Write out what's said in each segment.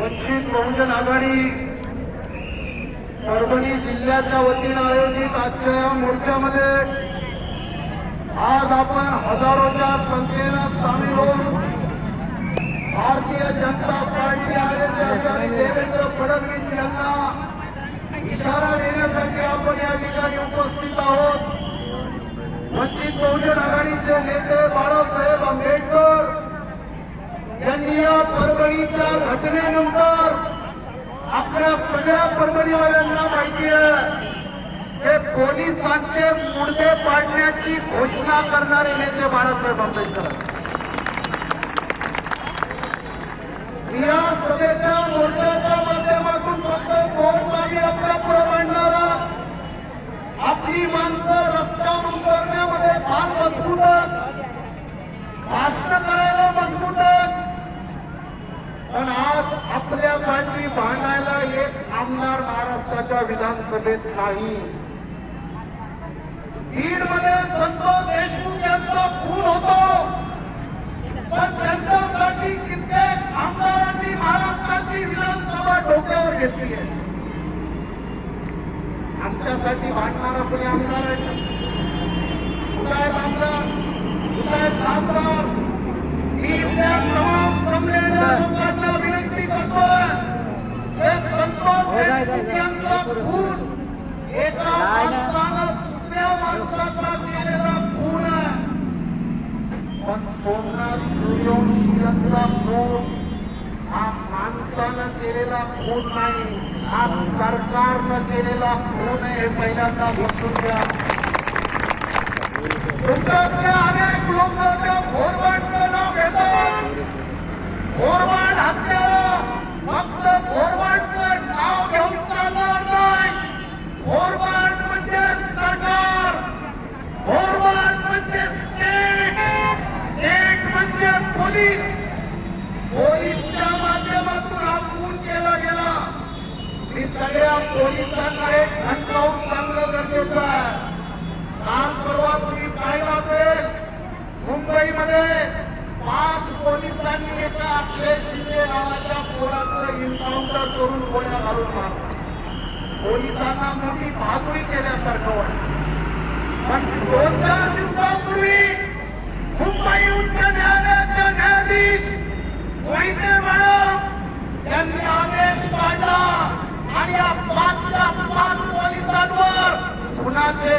वंचित बहुजन आघाडी परभणी जिल्ह्याच्या वतीनं आयोजित आजच्या या मोर्चामध्ये आज आपण हजारोच्या संख्येनं सामील होऊन Bharatiya Janata Party R S S आणि देवेंद्र फडणवीस यांना इशारा देण्यासाठी आपण या ठिकाणी उपस्थित आहोत. वंचित बहुजन आघाडीचे नेते बाळासाहेब आंबेडकर यांनी या परभणीच्या घटनेनंतर आपल्या सगळ्या परभणीवाल्यांना माहिती आहे हे पोलिसांचे मुडदे पाडण्याची घोषणा करणारे नेते बाळासाहेब आंबेडकर. या सभेच्या मोर्चाच्या माध्यमातून फक्त कोण मागे आपल्या पुढे मांडणारा आपली माणसं रस्त्यावर उतरण्यामध्ये फार मजबूत भाषण करायला पण आज आपल्यासाठी भांडायला एक आमदार महाराष्ट्राच्या विधानसभेत नाही. बीडमध्ये संतोष देशमुख यांचा खून होतो. पण त्यांच्यासाठी कित्येक आमदारांनी महाराष्ट्राची विधानसभा डोक्यावर घेतली आहे. आमच्यासाठी भांडणारा कोणी आमदार आहे का? आमदार कुठं खासदार मी इथल्या संतोष देशमुख यांचा खून एका माणसानं दुसऱ्या माणसाचा केलेला खून आहे. पण सोमनाथ सूर्यवंशी यांचा खून हा माणसानं केलेला खून नाही. हा सरकारनं केलेला खून आहे हे पहिल्यांदा समजून घ्या. अनेक लोक त्या भोरवाडचं नाव घेतात. भोरवाड सगळ्या पोलिसांना एक ठणकावून सांगणं गरजेचं आहे. काल परवा तुम्ही पाहिलं असेल मुंबईमध्ये पाच पोलिसांनी एका अक्षय शिंदे नावाच्या पोराचं इन्काउंटर करून गोळ्या घालून मारला. पोलिसांना मोठी बहादुरी केल्यासारखं वाटतं पण दोन चार दिवसांपूर्वी मुंबई उच्च न्यायालयाचे न्यायाधीश मोहिते मॅडम यांनी आदेश काढला. आणि या पाचच्या पाच पोलिसांवर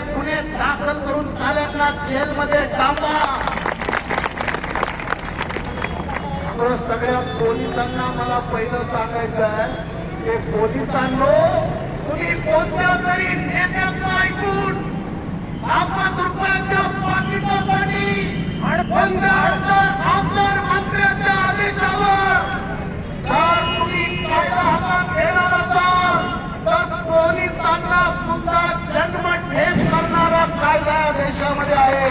गुन्हे दाखल करून चालकांना जेलमध्ये डांबा. सगळ्या पोलिसांना मला पहिलं सांगायचं आहे की पोलिसांनो तुम्ही कोणत्या तरी नेत्याचं ऐकून आपण रुपयाच्या पाकिटासाठी करणारा या देशामध्ये आहे.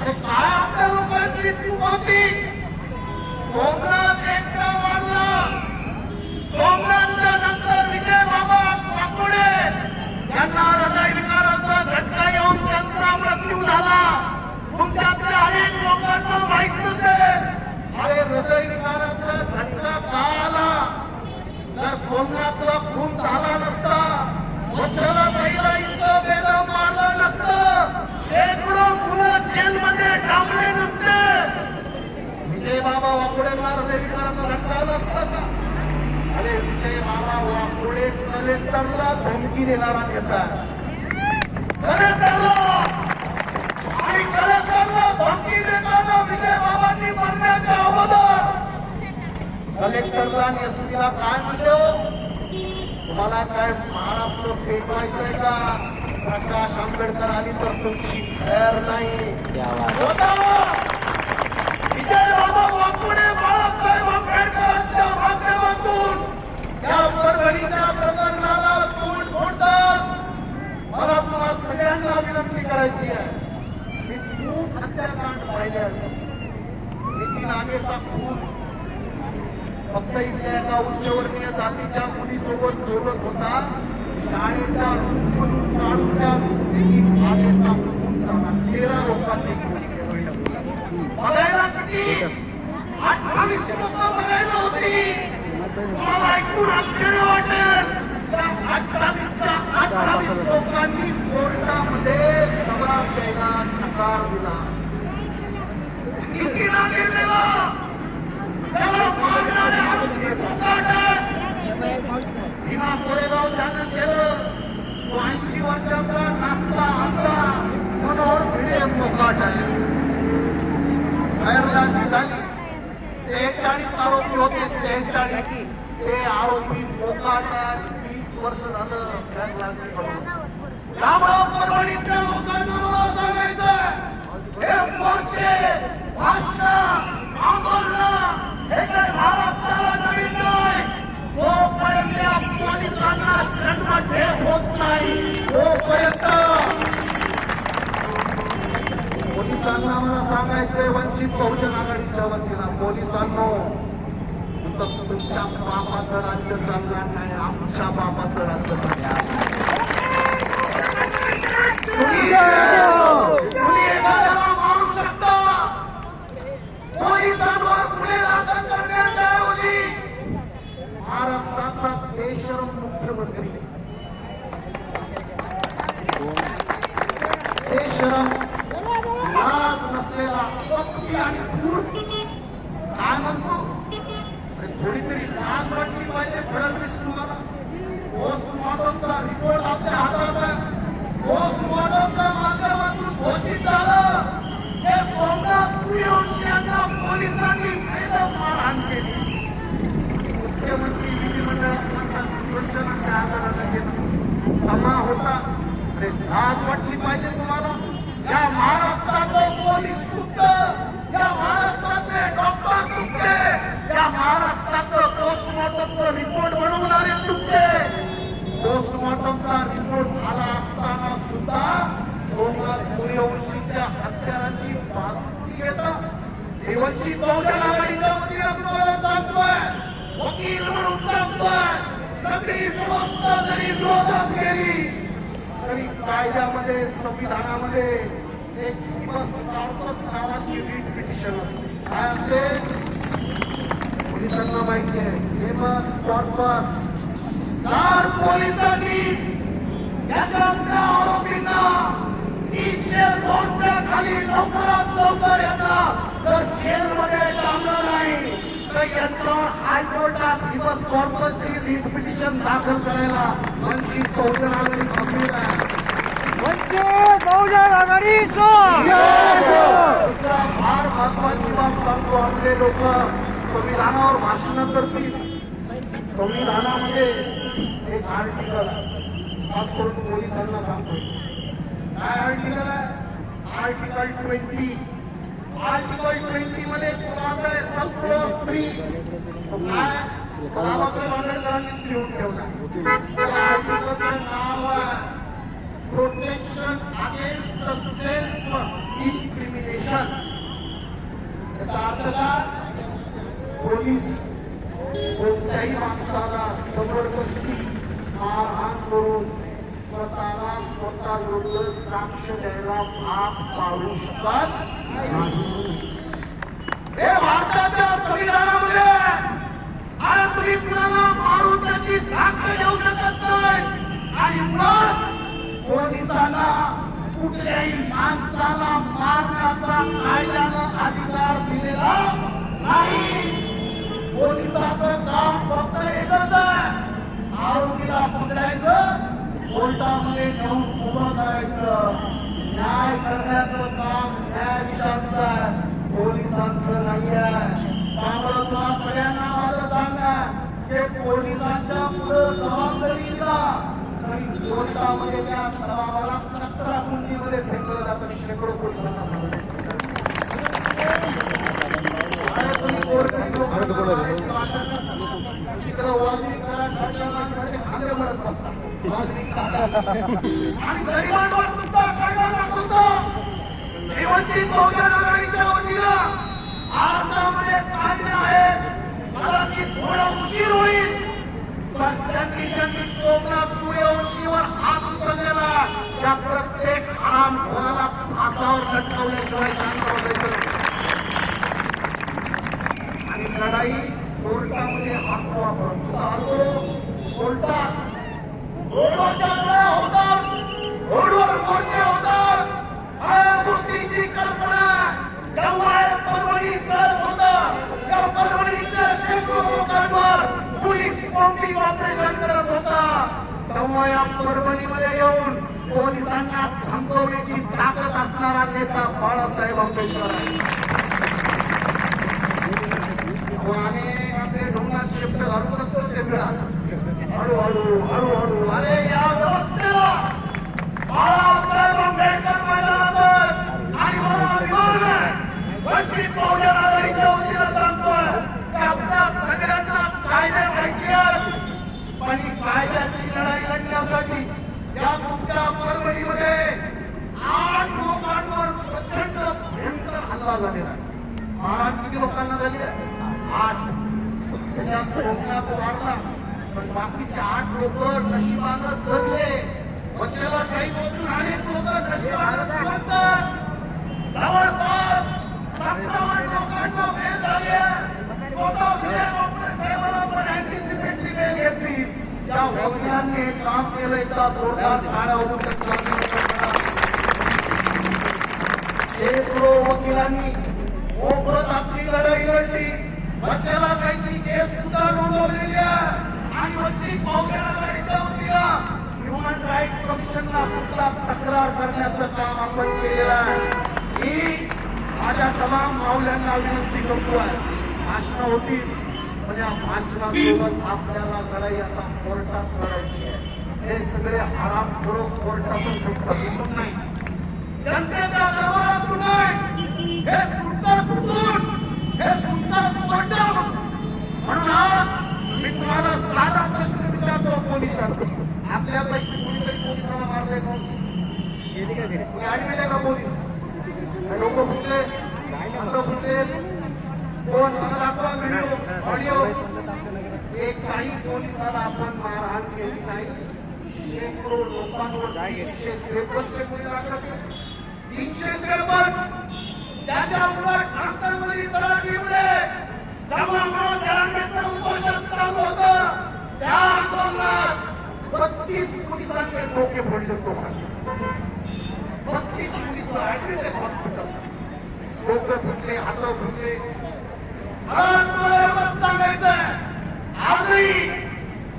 आणि काय आपल्या लोकांची चूक होती सोमनाथ एकटा वाढला सोमनाथच्या नंतर विजय बाबा वाकोडे. यांना हृदय विकाराचा झटका येऊन त्यांचा मृत्यू झाला. तुमच्यातल्या अनेक लोकांना माहीत नसेल. अरे हृदय विकाराचा झटका का आला? तर सोमनाथ खून झाला नसता वत्सला ताईला इतकं बेदम मारलं नसतं शेकडो मुलं जेलमध्ये डांबले नसते विजय बाबा वाकोडेंना हृदयविकाराचा झटका आला असता का अरे विजय बाबा वाकोडे कलेक्टरला धमकी देणारा नेता. कलेक्टरला आणि कलेक्टरला धमकी देताना विजय बाबांनी मरण्याच्या अगोदर कलेक्टरला आणि एसपीला काय म्हणलं तुम्हाला काय महाराष्ट्र पेटवायचंय का? प्रकाश आंबेडकर आली तर तुमची खैर नाही होता. विजय बाबा वाकुडे बाळासाहेब आंबेडकरांच्या माध्यमातून या परभणीच्या प्रकरणाला तोंड फोडतात मला तुम्हाला सगळ्यांना विनंती करायची आहे. मी खूप हत्याकांड पाहिले आहेत नितीन आगेचा खून फक्त इथल्या एका उच्चवर्णीय जातीच्या मुलीसोबत बोलत होता. शाळेच्या रूममधून काढून त्या नितीन खून झाला तेरा लोकांनी बघायला किती? लोक बघायला होती. मला ऐकून आश्चर्य वाटेल. त्या अठ्ठावीसच्या अठ्ठावीस लोकांनी कोर्टामध्ये जबाब द्यायला नकार दिला कितीला गेलेला त्याला मारणारे आरोपी कोकाटक. भीमा कोरेगाव त्यानं केलं तो ऐंशी वर्षाचा नाचता आमचा मनोहर भिडे मोकाट आहे गैरलाजी झाली सेहेचाळीस आरोपी होते सेहेचाळीस ते आरोपी मोकाट आहे वीस वर्ष झालं गैरलाजी पडून त्यामुळं परभणीतल्या लोकांना मला सांगायचं पोलिसांना मला सांगायचंय वंचित बहुजन आघाडीच्या वतीला पोलिसांनो नुसतं तुमच्या बापाचं राज्य चालणार नाही आमच्या बापाचं राज्य चालणार तुम्ही तुम्ही एखाद्याला मारू शकता पोलिसांवर गुन्हे दाखल करण्याच्या ऐवजी महाराष्ट्राचा बेशरम मुख्यमंत्री बेशरम लाज नसलेला कपटी आणि धूर्त काय म्हणतो अरे थोडी तरी लाज वाटली पाहिजे फडणवीस तुम्हाला पोस्टमॉर्टमचा रिपोर्ट आपल्या हातात आहे पोस्टमॉर्टमच्या माध्यमातून घोषित झालं हे सोमनाथ सूर्यवंशी यांना पोलिसांनी बेदम मारहाण केली मुख्यमंत्री विधिमंडळात म्हणतात शिवसेनाच्या आधारानं गेलं सभा होता अरे लाज वाटली पाहिजे तुम्हाला या महाराष्ट्राचं पोलीस तुमचं या महाराष्ट्रातले डॉक्टर तुमचे या महाराष्ट्राचं पोस्टमॉर्टमचं रिपोर्ट बनवणारे तुमचे पोस्टमॉर्टमचा रिपोर्ट आला असताना सुद्धा सोमनाथ सूर्यवंशीच्या हत्याराची बाजू घेतात हे वंचित बहुजन आघाडीच्या तुम्हाला सांगतोय वकील म्हणून सांगतोय सगळी व्यवस्था जरी विरोधात गेली तरी कायद्यामध्ये संविधानामध्ये एक कॉर्पस नावाची रीट पिटिशन असते. काय असते? पोलिसांना माहिती आहे. फेमस कॉर्पस चार पोलिसांनी हायकोर्टात दिवस कॉर्पसची रीट पिटिशन दाखल करायला वंचित बहुजन आघाडी खंबीर आहे. वंचित बहुजन आघाडीचा दुसरा फार महत्वाची बाब सांगतो आपले लोक. संविधानावर भाषण करतील. संविधानामध्ये एक आर्टिकल खास करून पोलिसांना सांगतो काय आर्टिकल आहे? आर्टिकल ट्वेंटी आर्टिकल ट्वेंटी मध्ये काय बाबासाहेब लिहून ठेवला नाव protection against the self incrimination याचा अर्थ काय पोलीस कोणत्याही माणसाला जबरदस्ती मारहाण करून स्वतःला स्वतः विरुद्ध साक्ष द्यायला भाग पाडू शकत नाही हे भारताच्या संविधानामध्ये आहे. तुम्ही कुणाला मारून त्याची साक्ष देऊ शकत नाही. आणि मग पोलिसांना कुठल्याही माणसाला मारण्याचा कायद्यानं अधिकार दिलेला नाही. पोलिसाचं काम फक्त एकच आहे. आरोपीला पकडायचं कोर्टामध्ये नेऊन उभं करायचं. न्याय करण्याचं काम न्यायाधीशांचं आहे. पोलिसांचं नाही आहे त्यामुळं तुला सगळ्यांना माझं ते पोलिसांच्या पुढे जबाबदारी दिला त्या जबाबाला कचरा कुंडीमध्ये फेकलं जातं शेकडो पोलिसांना आणि गरिबांवर तुमचा कायदा दाखवतो. हे बहुजन आघाडीच्या वतीनं हराम घोराला फासावर लटकवल्याशिवाय शांत बसायचं नाही. आणि लढाई कोर्टामध्ये हात वापरत आलो कोर्टात रोडवरच्या होतात रोडवर होतात हा गोष्टीची कल्पना जेव्हा या परभणी चढत होता या परभणीतल्या शेकडो लोकांवर पोलीस कॉम्बिंग ऑपरेशन करत होता तेव्हा या परभणीमध्ये येऊन पोलिसांना थांबवण्याची ताकद असणारा नेता बाळासाहेब आंबेडकर आहे हो, आणि आपले ढोंगात शिफ्ट घालून असतो ते बिळात. हळूहळू हळूहळू अरे या व्यवस्थेला बाळासाहेब आंबेडकर मैदानावर आणि मला अभिमान आहे. वंचित बहुजन आघाडीच्या वतीनं सांगतोय की आपल्या सगळ्यांना कायदे माहिती आहेत पण ही कायद्याची लढाई लढण्यासाठी या तुमच्या परभणीमध्ये आठ लोकांवर प्रचंड भयंकर हल्ला झालेला आहे महाराज किती लोकांना झाली आहे? आठ त्याच्यात कोकणात वाढला पण बाकीचे आठ लोक नशिबानं जगले वचेला काही पासून अनेक लोक नशिबानं म्हणतात जवळपास सत्तावन्न लोकांना मेल झाली आहे स्वतः विजय बापणे साहेबांना पण अँटिसिपेटली मेल घेतली त्या वकिलांनी हे काम केलं इतका जोरदार काळा होऊन शेकडो वकिलांनी मोफत आपली लढाई लढली. बच्चाला काहीची केस सुद्धा नोंदवलेली आणि वंचित बहुजन आघाडीच्या वतीनं ह्युमन राईट कमिशनला सुद्धा तक्रार करण्याचं काम आपण केलेलं आहे. ही माझ्या तमाम मावल्यांना विनंती करतो आहे. भाषण होती पण या भाषणासोबत आपल्याला लढाई आता कोर्टात लढायची आहे. हे सगळे आराम करून कोर्टातून सुटतात नाही. हे सुटतात कुठून? हे सुटतात कोर्टातून म्हणून आज मी तुम्हाला साधा प्रश्न विचारतो पोलिसांना. आपल्यापैकी कोणीतरी पोलिसाला मारले कोण का पोलीस? लोक कुठले? आता कुठले? कोण? मला दाखवा व्हिडिओ ऑडिओ एक काही पोलिसाला आपण मारहाण केली नाही. शेकडो लोकांवर तीनशे त्रेपन्नशे कोणी तीनशे त्रेपन्न. त्याच्या उलट जरांगेचं उपोषण चालू होतं. त्या आंदोलनात बत्तीस पोलिसांचे डोके फोडले बत्तीस पोलीस ऍडमिट हॉस्पिटल. फुटले हात फुटले. आजही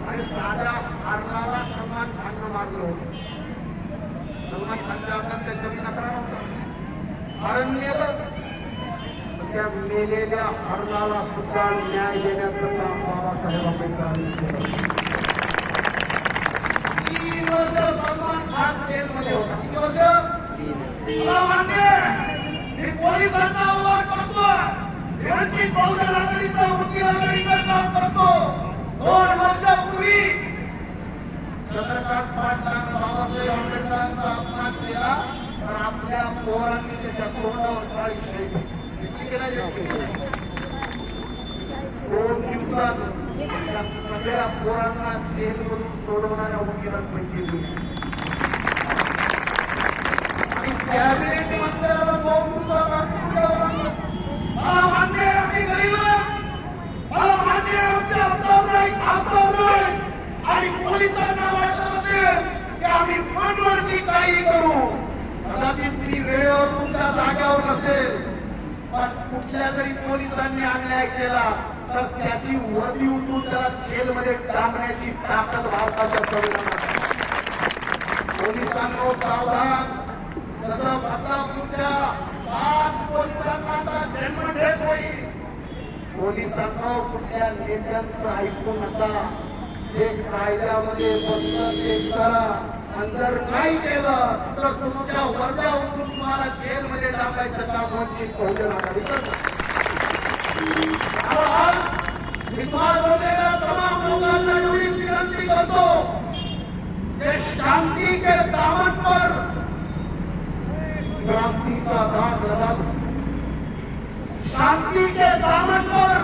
आणि साध्या हरणाला सलमान खाननं मारलं होतं. सलमान खानच्या अंगात काही कमी नव्हता नेलं त्या मेलेल्या हरणाला सुद्धा न्याय देण्याचं काम बाबासाहेब आंबेडकरांनी केलं. तीन वर्ष सलमान खान जेलमध्ये होता. किती वर्ष? मला मान्य मी पोलिसांना आव्हान करतो. वंचित बहुजन वकील आघाडीचं काम करतो. दोन वर्षापूर्वी चंद्रकांत बाबासाहेब आंबेडकरांचा अपमान केला तर आपल्या पोरांनी त्याच्या तोंडावर काळी शैली दोन दिवसात त्या सगळ्या पोरांना जेलमधून सोडवणाऱ्या वकिलांपैकी आणि कॅबिनेट मंत्र्याला दोन दिवसात आम्ही आणि पोलिसांना वाटत असेल की आम्ही काही करू. कदाचित मी वेळेवर तुमच्या जाग्यावर नसेल. कुठल्या तरी पोलिसांनी अन्याय केला तर त्याची वर्दी उतरून त्याला जेलमध्ये टाकण्याची ताकद भारताच्या संविधानात पोलिसांनो सावधान. जसं बदलापूरच्या पाच पोलिसांना आता जन्मठेप होईल. पोलिसांना कुठल्या नेत्यांचं ऐकू नका जे कायद्यामध्ये बसलं ते करा. आणि जर नाही केलं तर तुमच्या वर्गा उठून तुम्हाला जेलमध्ये टाकायचं काम वंचित बहुजन आघाडी करत मी तुम्हाला बोललेल्या तमाम लोकांना एवढीच विनंती करतो ते शांती के दामन पर क्रांति का दाग लगा दो. शांति के दामन पर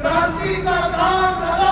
क्रांति का दाग लगा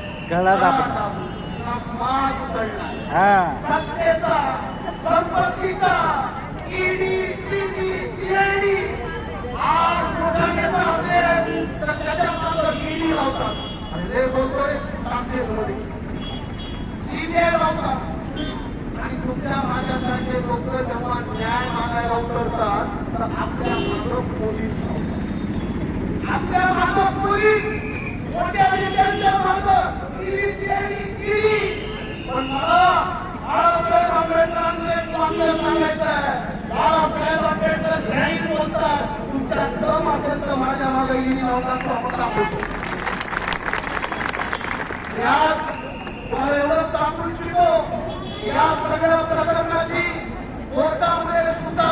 गळा दाबणं. हा. संपत्तीचा ईडी सीआयडी आज मोठा नेता असेल तर त्याच्या ईडी लावतात. आणि लय बोलतोय सीबीआय लावतात. आणि तुमच्या माझ्यासारखे लोक जेव्हा न्याय मागायला उतरतात तर आपल्या मागं पोलीस आपल्या मागं पोलीस! मोठ्या नेत्यांच्या मागं सीबीसीआयडी ईडी. पण मला बाळासाहेब आंबेडकरांचं एक वाक्य सांगायचं आहे. बाळासाहेब आंबेडकर जाहीर बोलतात. तुमच्या दम असेल तर माझ्या मागे ईडी लावतात तो आपण यात तुम्हाला एवढं सांगू इच्छितो या सगळ्या प्रकरणाची कोर्टामध्ये सुद्धा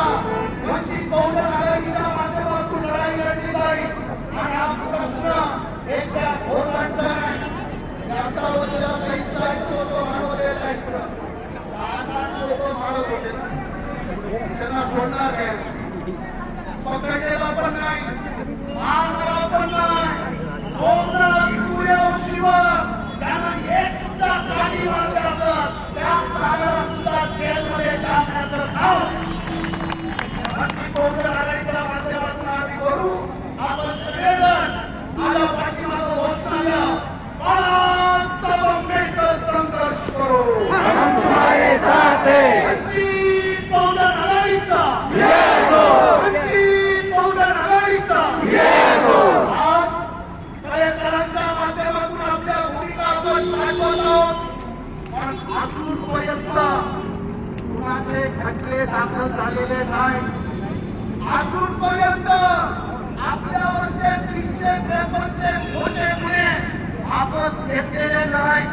वंचित बहुजन आघाडीच्या माध्यमातून लढाई लढली जाईल. आणि हा प्रश्न त्यांना सोडणार काय पकडलेला पण नाही. कुणाचे खटले दाखल झालेले नाही. अजूनपर्यंत आपल्यावरचे तीनशे त्रेपन्नचे खोटे गुन्हे वापस घेतलेले नाही.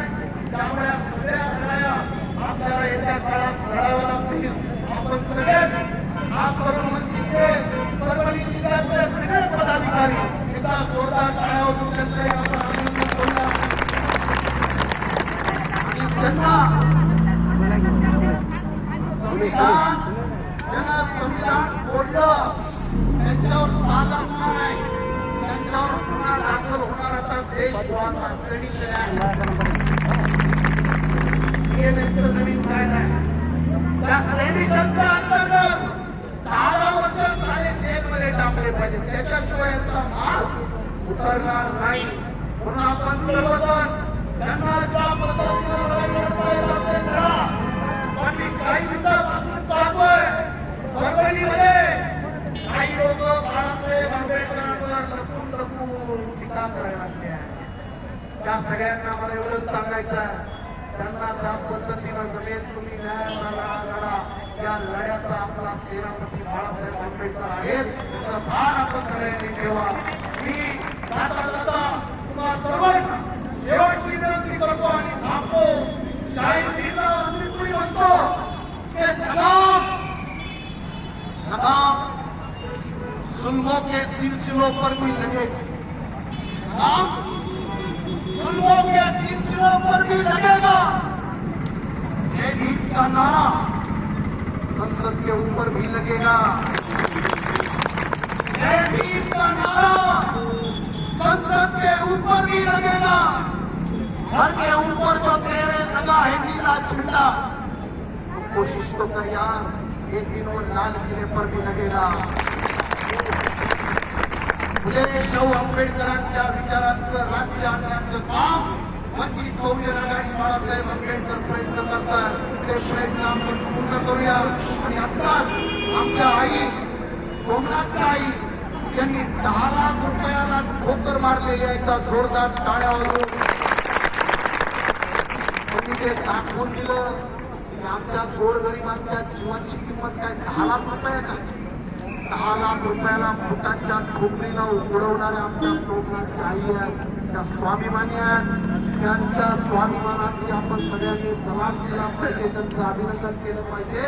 त्यामुळे सगळ्या आपल्याला येत्या काळात लढाव्या लागतील. आपण सगळ्यांनी खास वंचितचे परभणी जिल्ह्यातले सगळे पदाधिकारी एका एक आपण अभिनंदन करूया आणि ज्यांना संविधान ज्यांना संविधान त्यांच्यावर नाही. त्यांच्यावर गुन्हा दाखल होणार आता त्या क्रेडिशनच्या अंतर्गत दहा वर्ष साले जेलमध्ये टाकले पाहिजे. त्याच्याशिवाय यांचा मार्ग उतरणार नाही. म्हणून आपण सर्वजण त्यांना ज्या पद्धतीने पण मी काही दिवसापासून पाहतोय परभणीमध्ये काही लोक बाळासाहेब आंबेडकरांवर लपून लपून टीका करायला लागले त्या सगळ्यांना मला एवढंच सांगायचं त्यांना ज्या पद्धतीनं जमेल तुम्ही न्यायाचा लढा लढा या लढ्याचा आपला सेनापती बाळासाहेब आंबेडकर आहेत त्याचं भान आपण सगळ्यांनी ठेवा मी जाता जाता तुम्हा सर्वांना शेवटची विनंती करतो आणि थांबतो शाहीर भिल्ला अंतिम म्हणतो की लगाम लगाम सुलभों के सिलसिलों पर भी लगेगा लगाम सुलभों के सिलसिलों पर भी लगेगा जय भीम का नारा संसद के ऊपर भी लगेगा। जय भीम का नारा संसद के ऊपर भी लगेगा। घर के ऊपर जो तेरे लगा है नीला झंडा तो कोशिश तो कर यार, एक दिन वो लाल किले पर भी लगेगा। फुले शाहू आंबेडकरांच्या विचारांचं राज्य काम वंचित बहुजन आघाडी बाळासाहेब आंबेडकर प्रयत्न करतात. ते प्रयत्न आपण पूर्ण करूया. आणि आत्ताच आमच्या आई सोमनाथच्या आई यांनी दहा लाख रुपयाला ठोकर मारलेली आहे त्या जोरदार टाळ्यावरून. त्यांनी ते दाखवून दिलं. की आमच्या गोरगरिबांच्या जीवाची किंमत काय? दहा लाख रुपये काय दहा लाख रुपयाला फुटाच्या ठोकरीला उघडवणाऱ्या आमच्या सोमनाथच्या आई आहेत. त्या स्वाभिमानी आहेत. त्यांच्या स्वाभिमानाची आपण सगळ्यांनी सलाम केला पाहिजे त्यांचं अभिनंदन केलं पाहिजे.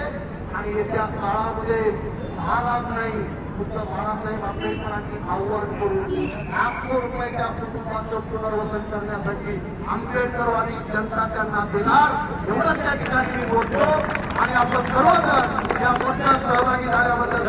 आणि येत्या काळामध्ये दहा लाख नाही फक्त बाळासाहेब आंबेडकरांनी आव्हान करून लाखो रुपयाच्या कुटुंबाचं पुनर्वसन करण्यासाठी आंबेडकरवादी जनता त्यांना देणार. एवढंच या ठिकाणी मी बोलतो. आणि आपण सर्वजण या मोर्चात सहभागी झाल्याबद्दल